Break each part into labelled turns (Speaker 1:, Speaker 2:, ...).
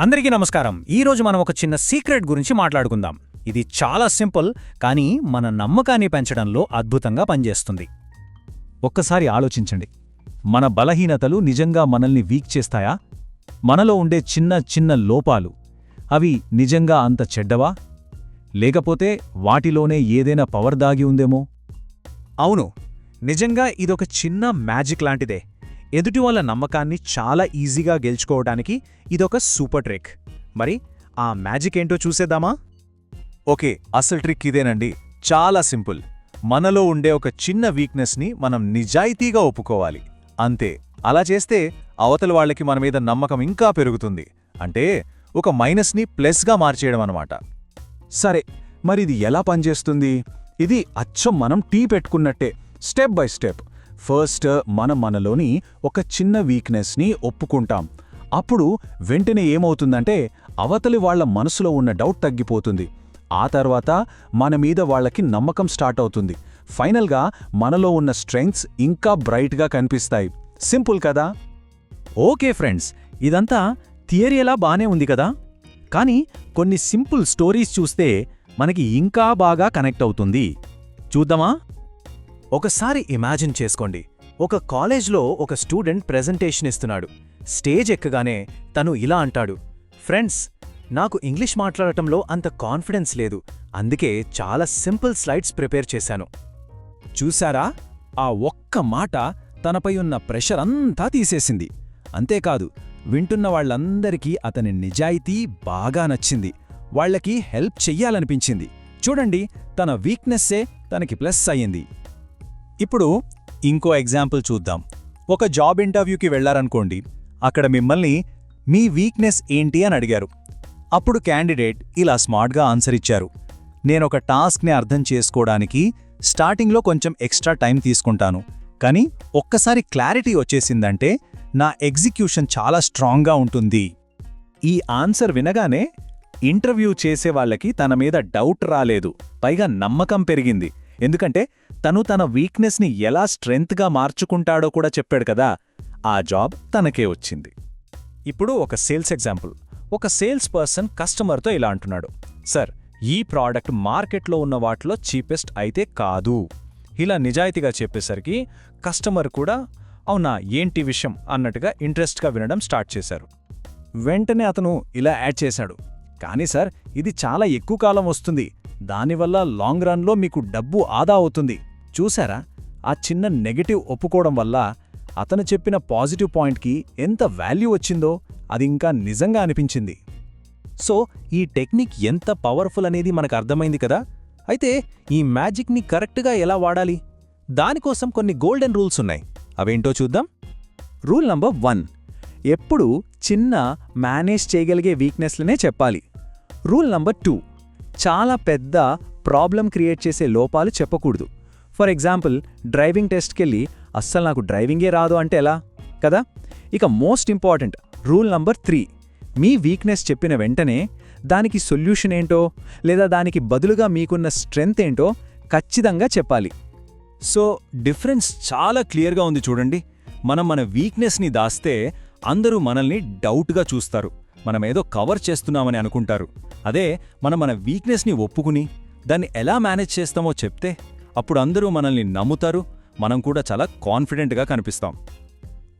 Speaker 1: అందరికీ నమస్కారం. ఈ రోజు మనం ఒక చిన్న సీక్రెట్ గురించి మాట్లాడుకుందాం. ఇది చాలా సింపుల్ కానీ మన నమ్మకాన్ని పెంచడంలో అద్భుతంగా పనిచేస్తుంది.
Speaker 2: ఒక్కసారి ఆలోచించండి. మన బలహీనతలు నిజంగా మనల్ని వీక్ చేస్తాయా? మనలో ఉండే చిన్న చిన్న లోపాలు అవి నిజంగా అంత చెడ్డవా? లేకపోతే వాటిలోనే ఏదైనా పవర్ దాగి ఉందేమో?
Speaker 3: అవును. నిజంగా ఇదొక చిన్న మ్యాజిక్ లాంటిదే. ఎదుటి వాళ్ళ నమ్మకాన్ని చాలా ఈజీగా గెలుచుకోవడానికి ఇదొక సూపర్ ట్రిక్. మరి ఆ మ్యాజిక్ ఏంటో చూసేద్దామా? ఓకే అసలు ట్రిక్ ఇదేనండి. చాలా సింపుల్. మనలో ఉండే ఒక చిన్న వీక్నెస్ని మనం నిజాయితీగా ఒప్పుకోవాలి. అంతే. అలా చేస్తే అవతల వాళ్ళకి మన మీద నమ్మకం ఇంకా పెరుగుతుంది. అంటే ఒక మైనస్ని ప్లస్గా మార్చేయడం అనమాట
Speaker 2: సరే మరిది ఎలా పనిచేస్తుంది? ఇది అచ్చం మనం టీ పెట్టుకున్నట్టే స్టెప్ బై స్టెప్. ఫస్ట్ మనం మనలోని ఒక చిన్న వీక్నెస్ని ఒప్పుకుంటాం. అప్పుడు వెంటనే ఏమవుతుందంటే అవతలి వాళ్ళ మనసులో ఉన్న డౌట్ తగ్గిపోతుంది. ఆ తర్వాత మన మీద వాళ్ళకి నమ్మకం స్టార్ట్ అవుతుంది. ఫైనల్గా మనలో ఉన్న స్ట్రెంగ్స్ ఇంకా బ్రైట్గా కనిపిస్తాయి. సింపుల్ కదా?
Speaker 1: ఓకే ఫ్రెండ్స్ ఇదంతా థియరీ ఎలా బానే ఉంది కదా? కానీ కొన్ని సింపుల్ స్టోరీస్ చూస్తే మనకి ఇంకా బాగా కనెక్ట్ అవుతుంది. చూద్దామా? ఒకసారి ఇమాజిన్ చేసుకోండి. ఒక కాలేజ్లో ఒక స్టూడెంట్ ప్రెజెంటేషన్ ఇస్తున్నాడు. స్టేజ్ ఎక్కగానే తను ఇలా అంటాడు. ఫ్రెండ్స్ నాకు ఇంగ్లీష్ మాట్లాడటంలో అంత కాన్ఫిడెన్స్ లేదు. అందుకే చాలా సింపుల్ స్లైడ్స్ ప్రిపేర్ చేశాను. చూశారా? ఆ ఒక్క మాట తనపై ఉన్న ప్రెషర్ అంతా తీసేసింది. అంతేకాదు వింటున్న వాళ్ళందరికీ అతని నిజాయితీ బాగా నచ్చింది. వాళ్ళకి హెల్ప్ చెయ్యాలనిపించింది. చూడండి తన వీక్నెస్సే తనకి ప్లస్ అయ్యింది.
Speaker 3: ఇప్పుడు ఇంకో ఎగ్జాంపుల్ చూద్దాం. ఒక జాబ్ ఇంటర్వ్యూకి వెళ్ళారనుకోండి అక్కడ మిమ్మల్ని మీ వీక్నెస్ ఏంటి అని అడిగారు. అప్పుడు క్యాండిడేట్ ఇలా స్మార్ట్గా ఆన్సర్ ఇచ్చారు. నేనొక టాస్క్ని అర్థం చేసుకోవడానికి స్టార్టింగ్లో కొంచెం ఎక్స్ట్రా టైం తీసుకుంటాను కానీ ఒక్కసారి క్లారిటీ వచ్చేసిందంటే నా ఎగ్జిక్యూషన్ చాలా స్ట్రాంగ్గా ఉంటుంది. ఈ ఆన్సర్ వినగానే ఇంటర్వ్యూ చేసేవాళ్ళకి తన మీద డౌట్ రాలేదు. పైగా నమ్మకం పెరిగింది. ఎందుకంటే తను తన వీక్నెస్ని ఎలా స్ట్రెంగ్త్గా మార్చుకుంటాడో కూడా చెప్పాడు కదా ఆ జాబ్ తనకే వచ్చింది. ఇప్పుడు ఒక సేల్స్ ఎగ్జాంపుల్. ఒక సేల్స్ పర్సన్ కస్టమర్తో ఇలా అంటున్నాడు. సార్ ఈ ప్రోడక్ట్ మార్కెట్లో ఉన్న వాటిలో చీపెస్ట్ అయితే కాదు. ఇలా నిజాయితీగా చెప్పేసరికి కస్టమర్ కూడా అవునా ఏంటి విషయం? అన్నట్టుగా ఇంట్రెస్ట్గా వినడం స్టార్ట్ చేశారు. వెంటనే అతను ఇలా యాడ్ చేశాడు. కానీ సార్ ఇది చాలా ఎక్కువ కాలం వస్తుంది. దానివల్ల లాంగ్ రన్లో మీకు డబ్బు ఆదా అవుతుంది. చూశారా? ఆ చిన్న నెగటివ్ ఒప్పుకోవడం వల్ల అతను చెప్పిన పాజిటివ్ పాయింట్కి ఎంత వాల్యూ వచ్చిందో అది ఇంకా నిజంగా అనిపించింది. సో ఈ టెక్నిక్ ఎంత పవర్ఫుల్ అనేది మనకు అర్థమైంది కదా? అయితే ఈ మ్యాజిక్ని కరెక్ట్గా ఎలా వాడాలి? దానికోసం కొన్ని గోల్డెన్ రూల్స్ ఉన్నాయి. అవేంటో చూద్దాం. Rule number one. ఎప్పుడూ చిన్న మేనేజ్ చేయగలిగే వీక్నెస్లనే చెప్పాలి. Rule number two. చాలా పెద్ద ప్రాబ్లం క్రియేట్ చేసే లోపాలు చెప్పకూడదు. ఫర్ ఎగ్జాంపుల్ డ్రైవింగ్ టెస్ట్కెళ్ళి అస్సలు నాకు డ్రైవింగే రాదు అంటే ఎలా? కదా? ఇక most important rule number three. మీ వీక్నెస్ చెప్పిన వెంటనే దానికి సొల్యూషన్ ఏంటో లేదా దానికి బదులుగా మీకున్న స్ట్రెంగ్త్ ఏంటో ఖచ్చితంగా చెప్పాలి. సో డిఫరెన్స్ చాలా క్లియర్గా ఉంది చూడండి. మనం మన వీక్నెస్ని దాస్తే అందరూ మనల్ని డౌట్గా చూస్తారు. మనమేదో కవర్ చేస్తున్నామని అనుకుంటారు. అదే మనం మన వీక్నెస్ని ఒప్పుకుని దాన్ని ఎలా మేనేజ్ చేస్తామో చెప్తే అప్పుడు అందరూ మనల్ని నమ్ముతారు మనం కూడా చాలా కాన్ఫిడెంట్గా కనిపిస్తాం.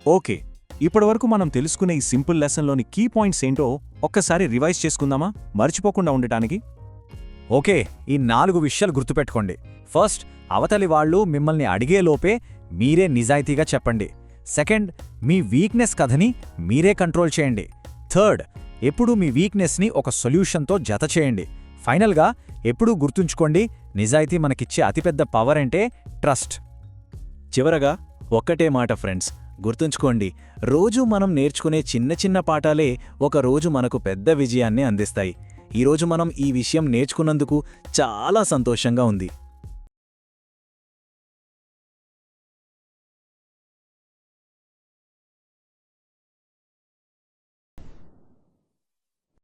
Speaker 3: ఓకే ఇప్పటివరకు మనం తెలుసుకునే ఈ సింపుల్ లెసన్లోని కీ పాయింట్స్ ఏంటో ఒక్కసారి రివైజ్ చేసుకుందామా? మర్చిపోకుండా ఉండటానికి? ఓకే ఈ నాలుగు విషయాలు గుర్తుపెట్టుకోండి. ఫస్ట్ అవతలి వాళ్ళు మిమ్మల్ని అడిగేలోపే మీరే నిజాయితీగా చెప్పండి. సెకండ్ మీ వీక్నెస్ కథని మీరే కంట్రోల్ చేయండి. థర్డ్ ఎప్పుడూ మీ వీక్నెస్ని ఒక సొల్యూషన్తో జత చేయండి. ఫైనల్గా ఎప్పుడూ గుర్తుంచుకోండి నిజాయితీ మనకిచ్చే అతిపెద్ద పవర్ అంటే ట్రస్ట్ చివరగా ఒక్కటే మాట ఫ్రెండ్స్ గుర్తుంచుకోండి రోజూ మనం నేర్చుకునే చిన్న చిన్న పాఠాలే ఒక రోజు మనకు పెద్ద విజయాన్ని అందిస్తాయి. ఈరోజు మనం ఈ విషయం నేర్చుకున్నందుకు చాలా సంతోషంగా ఉంది.